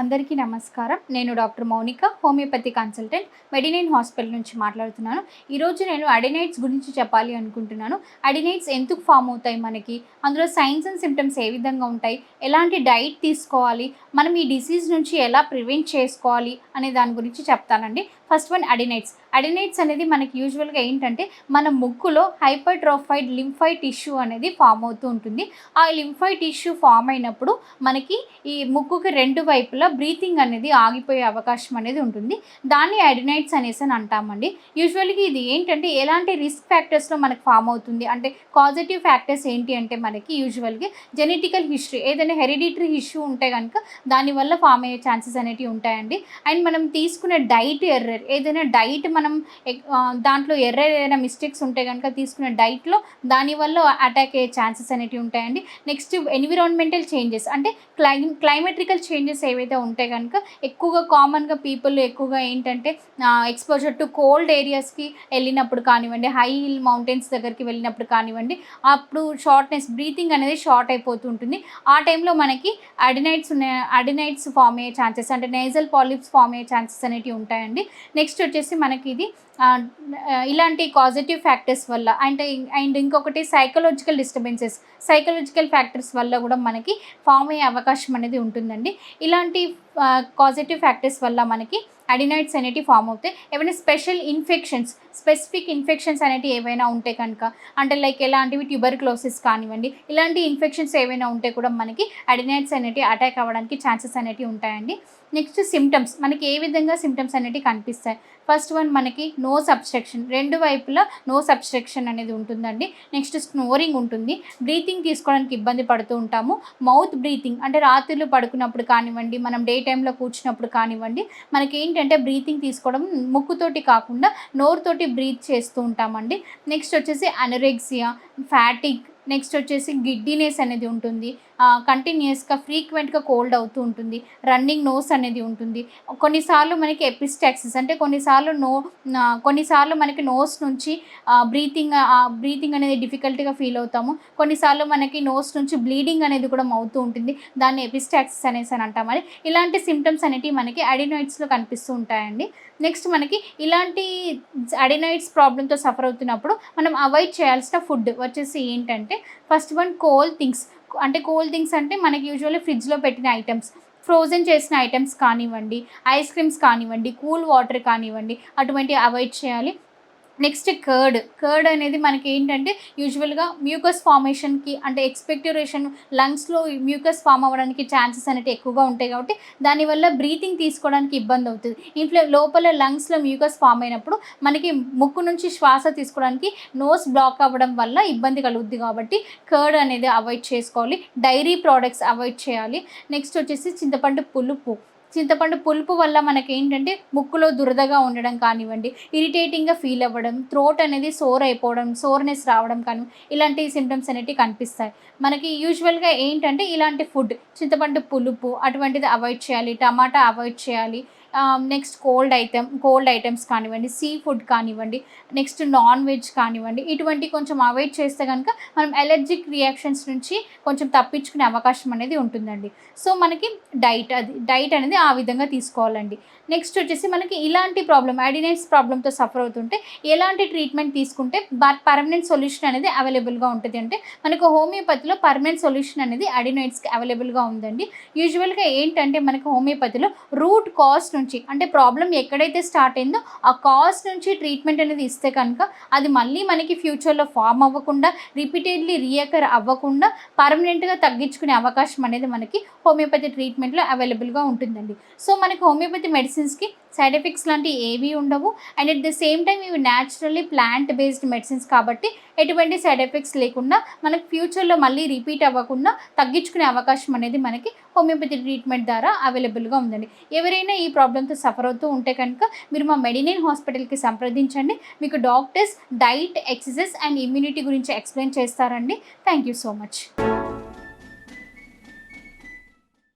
అందరికీ నమస్కారం. నేను doctor Mounika homeopathy consultant Medinine hospital నుంచి మాట్లాడుతున్నాను. ఈరోజు నేను అడినైట్స్ గురించి చెప్పాలి అనుకుంటున్నాను. అడినైట్స్ ఎందుకు ఫామ్ అవుతాయి మనకి? అందులో సైన్స్ అండ్ సిమ్టమ్స్ ఏ విధంగా ఉంటాయి? ఎలాంటి డైట్ తీసుకోవాలి? మనం ఈ డిసీజ్ నుంచి ఎలా ప్రివెంట్ చేసుకోవాలి? అనే దాని గురించి చెప్తానండి. ఫస్ట్ వన్ అడినైట్స్ అడినైట్స్ అనేది మనకి యూజువల్గా ఏంటంటే మన ముక్కులో హైపర్ట్రోఫైడ్ లింఫై టిష్యూ అనేది ఫామ్ అవుతూ ఉంటుంది. ఆ లింఫై టిష్యూ ఫామ్ అయినప్పుడు మనకి ఈ ముక్కుకి రెండు వైపులా బ్రీతింగ్ అనేది ఆగిపోయే అవకాశం అనేది ఉంటుంది. దాన్ని అడినైట్స్ అనేసి అని అంటామండి. యూజువల్గా ఇది ఏంటంటే ఎలాంటి రిస్క్ ఫ్యాక్టర్స్లో మనకు ఫామ్ అవుతుంది? అంటే పాజిటివ్ ఫ్యాక్టర్స్ ఏంటి అంటే మనకి యూజువల్గా జెనెటికల్ హిస్టరీ ఏదైనా హెరిడిటరీ ఇష్యూ ఉంటే కనుక దానివల్ల ఫామ్ అయ్యే ఛాన్సెస్ అనేవి ఉంటాయండి. అండ్ మనం తీసుకునే డైట్ ఎర్ర ఎర్రర్ ఏదైనా డైట్ మనం ఎక్- దాంట్లో ఎర్ర ఏదైనా మిస్టేక్స్ ఉంటే కనుక తీసుకునే డైట్లో దానివల్ల అటాక్ అయ్యే ఛాన్సెస్ అనేవి ఉంటాయండి. నెక్స్ట్ ఎన్విరాన్మెంటల్ చేంజెస్ అంటే క్లై క్లైమెట్రికల్ చేంజెస్ ఏవైతే ఉంటే కనుక ఎక్కువగా కామన్గా పీపుల్ ఎక్కువగా ఏంటంటే ఎక్స్పోజర్ టు కోల్డ్ ఏరియాస్కి వెళ్ళినప్పుడు కానివ్వండి హై హిల్ మౌంటైన్స్ దగ్గరికి వెళ్ళినప్పుడు కానివ్వండి అప్పుడు షార్ట్నెస్ బ్రీతింగ్ అనేది షార్ట్ అయిపోతుంటుంది ఆ టైంలో మనకి అడినైట్స్ ఉన్న అడినైట్స్ ఫామ్ అయ్యే ఛాన్సెస్ అంటే నేజల్ పాలిప్స్ ఫామ్ అయ్యే ఛాన్సెస్ అనేవి ఉంటాయండి. నెక్స్ట్ వచ్చేసి మనకి ఇది ఇలాంటి పాజిటివ్ ఫ్యాక్టర్స్ వల్ల అంటే అండ్ ఇంకొకటి సైకలాజికల్ డిస్టర్బెన్సెస్ సైకలాజికల్ ఫ్యాక్టర్స్ వల్ల కూడా మనకి ఫామ్ అయ్యే అవకాశం అనేది ఉంటుందండి. ఇలాంటి పాజిటివ్ ఫ్యాక్టర్స్ వల్ల మనకి అడినైడ్స్ అనేటివి ఫామ్ అవుతాయి. ఏమైనా స్పెషల్ ఇన్ఫెక్షన్స్ స్పెసిఫిక్ ఇన్ఫెక్షన్స్ అనేటివి ఏవైనా ఉంటే కనుక అంటే లైక్ ఎలాంటివి ట్యూబర్క్లోసిస్ కానివ్వండి ఇలాంటి ఇన్ఫెక్షన్స్ ఏవైనా ఉంటే కూడా మనకి అడినైట్స్ అనేటివి అటాక్ అవ్వడానికి ఛాన్సెస్ అనేటివి ఉంటాయండి. నెక్స్ట్ సిమ్టమ్స్ మనకి ఏ విధంగా సిమ్టమ్స్ అనేటివి కనిపిస్తాయి? ఫస్ట్ వన్ మనకి నో సబ్స్ట్రక్షన్ రెండు వైపులా నో సబ్స్ట్రక్షన్ అనేది ఉంటుందండి. నెక్స్ట్ స్నోరింగ్ ఉంటుంది. బ్రీతింగ్ తీసుకోవడానికి ఇబ్బంది పడుతూ ఉంటాము. మౌత్ బ్రీతింగ్ అంటే రాత్రులు పడుకున్నప్పుడు కానివ్వండి మనం డే టైంలో కూర్చున్నప్పుడు కానివ్వండి మనకి ఏంటంటే బ్రీతింగ్ తీసుకోవడం ముక్కుతోటి కాకుండా నోరుతోటి బ్రీత్ చేస్తూ ఉంటామండి. నెక్స్ట్ వచ్చేసి అనరెక్సియా ఫ్యాటిక్ నెక్స్ట్ వచ్చేసి గిడ్డీనెస్ అనేది ఉంటుంది. కంటిన్యూస్గా ఫ్రీక్వెంట్గా కోల్డ్ అవుతూ ఉంటుంది. రన్నింగ్ నోస్ అనేది ఉంటుంది. కొన్నిసార్లు మనకి ఎపిస్టాక్సిస్ అంటే కొన్నిసార్లు నో కొన్నిసార్లు మనకి నోస్ నుంచి బ్రీతింగ్ బ్రీతింగ్ అనేది డిఫికల్ట్గా ఫీల్ అవుతాము. కొన్నిసార్లు మనకి నోస్ నుంచి బ్లీడింగ్ అనేది కూడా అవుతూ ఉంటుంది. దాన్ని ఎపిస్టాక్సిస్ అనేసి అని అంటామని ఇలాంటి సిమ్టమ్స్ అనేవి మనకి అడినాయిడ్స్లో కనిపిస్తూ ఉంటాయండి. నెక్స్ట్ మనకి ఇలాంటి అడినాయిడ్స్ ప్రాబ్లంతో సఫర్ అవుతున్నప్పుడు మనం అవాయిడ్ చేయాల్సిన ఫుడ్ వచ్చేసి ఏంటంటే ఫస్ట్ వన్ కోల్ థింగ్స్ అంటే కూల్ థింగ్స్ అంటే మనకి యూజువల్లీ ఫ్రిడ్జ్లో పెట్టిన ఐటమ్స్ ఫ్రోజన్ చేసిన ఐటమ్స్ కానివ్వండి ఐస్ క్రీమ్స్ కానివ్వండి కూల్ వాటర్ కానివ్వండి అటువంటివి అవాయిడ్ చేయాలి. Next curd. కర్డ్ అనేది మనకి ఏంటంటే యూజువల్గా మ్యూకస్ ఫార్మేషన్కి అంటే ఎక్స్పెక్టరేషన్ లంగ్స్లో మ్యూకస్ ఫామ్ అవ్వడానికి ఛాన్సెస్ అనేవి ఎక్కువగా ఉంటాయి కాబట్టి దానివల్ల బ్రీతింగ్ తీసుకోవడానికి ఇబ్బంది అవుతుంది. ఇంట్లో లోపల లంగ్స్లో మ్యూకస్ ఫామ్ అయినప్పుడు మనకి ముక్కు నుంచి శ్వాస తీసుకోవడానికి నోస్ బ్లాక్ అవ్వడం వల్ల ఇబ్బంది కలుగుద్ది కాబట్టి కర్డ్ అనేది అవాయిడ్ చేసుకోవాలి. డైరీ ప్రోడక్ట్స్ అవాయిడ్ చేయాలి. నెక్స్ట్ వచ్చేసి చింతపండు పులుపు. చింతపండు పులుపు వల్ల మనకి ఏంటంటే ముక్కులో దురదగా ఉండడం కానివ్వండి ఇరిటేటింగ్గా ఫీల్ అవ్వడం థ్రోట్ అనేది సోర్ అయిపోవడం సోర్నెస్ రావడం కానీ ఇలాంటి సిమ్టమ్స్ అనేవి కనిపిస్తాయి. మనకి యూజువల్గా ఏంటంటే ఇలాంటి ఫుడ్ చింతపండు పులుపు అటువంటిది అవాయిడ్ చేయాలి టమాటా అవాయిడ్ చేయాలి next cold item cold items కానివ్వండి సీ ఫుడ్ కానివ్వండి నెక్స్ట్ నాన్ వెజ్ కానివ్వండి ఇటువంటి కొంచెం అవాయిడ్ చేస్తే కనుక మనం ఎలర్జిక్ రియాక్షన్స్ నుంచి కొంచెం తప్పించుకునే అవకాశం అనేది ఉంటుందండి. సో మనకి డైట్ అది డైట్ అనేది ఆ విధంగా తీసుకోవాలండి. నెక్స్ట్ వచ్చేసి మనకి ఇలాంటి ప్రాబ్లం అడినైట్స్ ప్రాబ్లంతో సఫర్ అవుతుంటే ఎలాంటి ట్రీట్మెంట్ తీసుకుంటే పర్మనెంట్ సొల్యూషన్ అనేది అవైలబుల్గా ఉంటుంది అంటే మనకు హోమియోపతిలో పర్మనెంట్ సొల్యూషన్ అనేది అడినైట్స్కి అవైలబుల్గా ఉందండి. యూజువల్గా ఏంటంటే మనకు హోమియోపతిలో రూట్ కాస్ట్ నుంచి అంటే ప్రాబ్లం ఎక్కడైతే స్టార్ట్ అయిందో ఆ కాస్ట్ నుంచి ట్రీట్మెంట్ అనేది ఇస్తే కనుక అది మళ్ళీ మనకి ఫ్యూచర్లో ఫామ్ అవ్వకుండా రిపీటెడ్లీ రియకర్ అవ్వకుండా పర్మనెంట్గా తగ్గించుకునే అవకాశం అనేది మనకి హోమియోపతి ట్రీట్మెంట్లో అవైలబుల్గా ఉంటుందండి. సో మనకి హోమియోపతి మెడిసిన్ మెడిసిన్స్కి సైడ్ ఎఫెక్ట్స్ లాంటివి ఏవి ఉండవు. And at the same time ఇవి న్యాచురల్లీ ప్లాంట్ బేస్డ్ మెడిసిన్స్ కాబట్టి ఎటువంటి సైడ్ ఎఫెక్ట్స్ లేకుండా మనకి ఫ్యూచర్లో మళ్ళీ రిపీట్ అవ్వకుండా తగ్గించుకునే అవకాశం అనేది మనకి హోమియోపతి ట్రీట్మెంట్ ద్వారా అవైలబుల్గా ఉందండి. ఎవరైనా ఈ ప్రాబ్లంతో సఫర్ అవుతూ ఉంటే కనుక మీరు మా మెడినైన్ హాస్పిటల్కి సంప్రదించండి. మీకు doctors diet exercise and immunity గురించి ఎక్స్ప్లెయిన్ చేస్తారండి. Thank you so much